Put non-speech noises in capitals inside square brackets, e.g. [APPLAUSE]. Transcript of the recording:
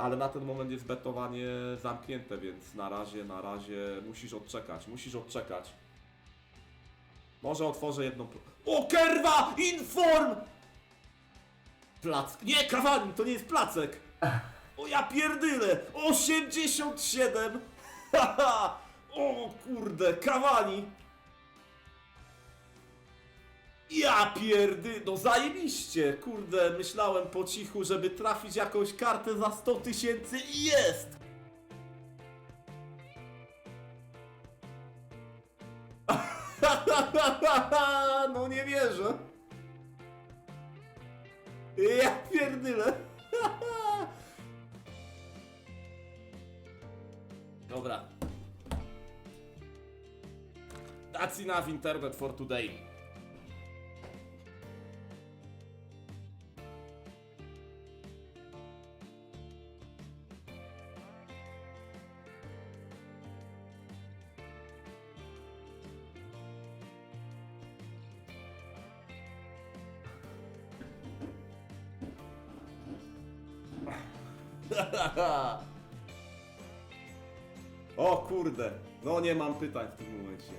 Ale na ten moment jest betowanie zamknięte, więc na razie, na razie musisz odczekać, musisz odczekać. Może otworzę jedną... O, kerwa! Inform! Plack. Nie, Kawani, to nie jest placek! O, ja pierdyle! 87! Haha! [LAUGHS] O kurde, Kawani! Ja pierdy, no zajebiście, kurde, myślałem po cichu, żeby trafić jakąś kartę za 100 tysięcy i jest! [LAUGHS] no nie wierzę. Ja pierdyle. [LAUGHS] Dobra. That's enough internet for today. [LAUGHS] O kurde, no nie mam pytań w tym momencie.